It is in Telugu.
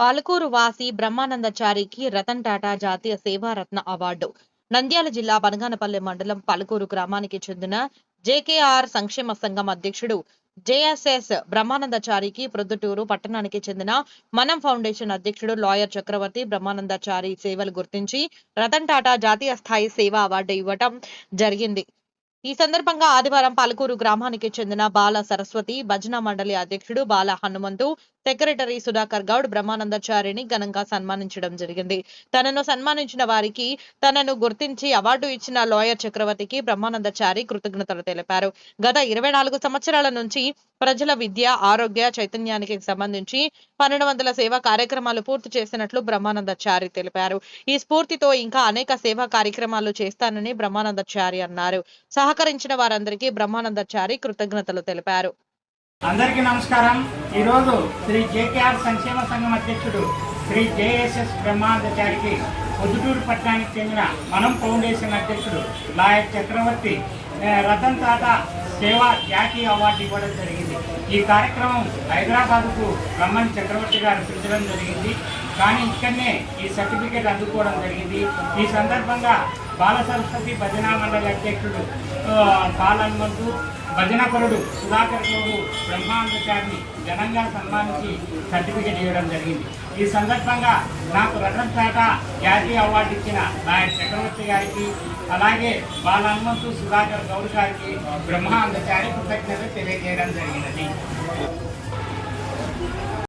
పాలకూరు వాసి బ్రహ్మానందచారికి రతన్ టాటా జాతీయ సేవారత్న అవార్డు. నంద్యాల జిల్లా బనగానపల్లె మండలం పాలకూరు గ్రామానికి చెందిన జేకేఆర్ సంక్షేమ సంఘం అధ్యక్షుడు జేఎస్ఎస్ బ్రహ్మానందచారికి ప్రొద్దుటూరు పట్టణానికి చెందిన మనం ఫౌండేషన్ అధ్యక్షుడు లాయర్ చక్రవర్తి బ్రహ్మానందచారి సేవలు గుర్తించి రతన్ టాటా జాతీయ స్థాయి సేవా అవార్డు ఇవ్వటం జరిగింది. ఈ సందర్భంగా ఆదివారం పాలకూరు గ్రామానికి చెందిన బాల సరస్వతి భజన మండలి అధ్యక్షుడు బాల హనుమంతు సెక్రటరీ సుధాకర్ గౌడ్ బ్రహ్మానందచారిని ఘనంగా సన్మానించడం జరిగింది. తనను సన్మానించిన వారికి తనను గుర్తించి అవార్డు ఇచ్చిన లాయర్ చక్రవర్తికి బ్రహ్మానందచారి కృతజ్ఞతలు తెలిపారు. గత ఇరవై నాలుగు సంవత్సరాల నుంచి ప్రజల విద్య ఆరోగ్య చైతన్యానికి సంబంధించి పన్నెండు వందల సేవా కార్యక్రమాలు పూర్తి చేసినట్లు బ్రహ్మానందచారి తెలిపారు. ఈ స్ఫూర్తితో ఇంకా అనేక సేవా కార్యక్రమాలు చేస్తానని బ్రహ్మానందచారి అన్నారు. సహకరించిన వారందరికీ బ్రహ్మానందచారి కృతజ్ఞతలు తెలిపారు. అందరికీ నమస్కారం. ఈరోజు శ్రీ జేకేఆర్ సంక్షేమ సంఘం అధ్యక్షుడు శ్రీ జేఎస్ఎస్ బ్రహ్మానందచారికి పొద్దుటూరు పట్టణానికి చెందిన మనం ఫౌండేషన్ అధ్యక్షుడు లాయర్ చక్రవర్తి రతన్ టాటా సేవా ఖ్యాతి అవార్డు ఇవ్వడం జరిగింది. ఈ కార్యక్రమం హైదరాబాద్కు రమ్మన్ చక్రవర్తి గారు పిలిచడం జరిగింది. కానీ ఇక్కడనే ఈ సర్టిఫికేట్ అందుకోవడం జరిగింది. ఈ సందర్భంగా బాల సరస్వతి భజనా మండలి అధ్యక్షుడు ఆ, భజనపరుడు సుధాకర్ గౌడు బ్రహ్మాండచారిని ఘనంగా సన్మానించి సర్టిఫికేట్ ఇవ్వడం జరిగింది. ఈ సందర్భంగా నాకు రతన్ టాటా జాతీయ అవార్డు ఇచ్చిన నాయక్ చక్రవర్తి గారికి అలాగే బాల హనుమంతు సుధాకర్ గౌడ్ గారికి బ్రహ్మాండచారి కృతజ్ఞత తెలియజేయడం జరిగినది.